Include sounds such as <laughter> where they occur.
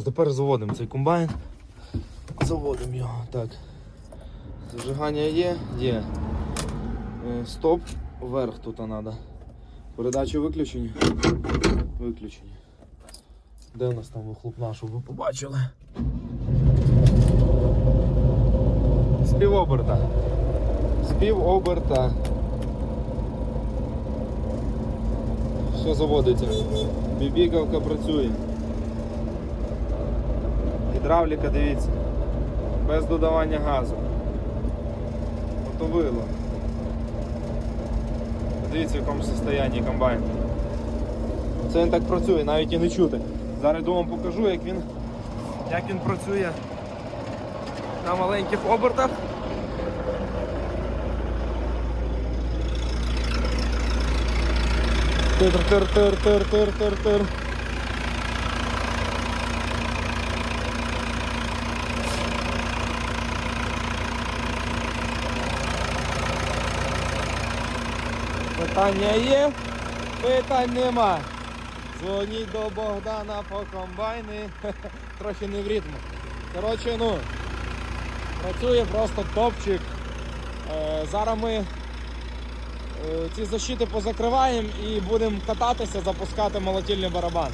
Тепер заводимо цей комбайн. Заводимо його. Так. Зажигання є? Є. Е, Стоп. Вверх тут треба. Передачі виключені. Виключені. Де у нас там вихлопна, щоб ви побачили? З півоберта. З півоберта. Все заводиться. Бібіковка працює. Гідравліка, дивіться. Без додавання газу. Готовило. Дивіться, в якому стані комбайн. Це він так працює, навіть і не чути. Зараз вам покажу, як він, як він працює на маленьких обертах. Тир-тир-тир-тир-тир-тир-тир. Питання є, питань нема. Дзвоніть до Богдана по комбайни. <laughs> Трохи не в ритму. Коротше, ну, працює просто топчик. Е, зараз ми е, ці защити позакриваємо і будемо кататися, запускати молотільний барабан.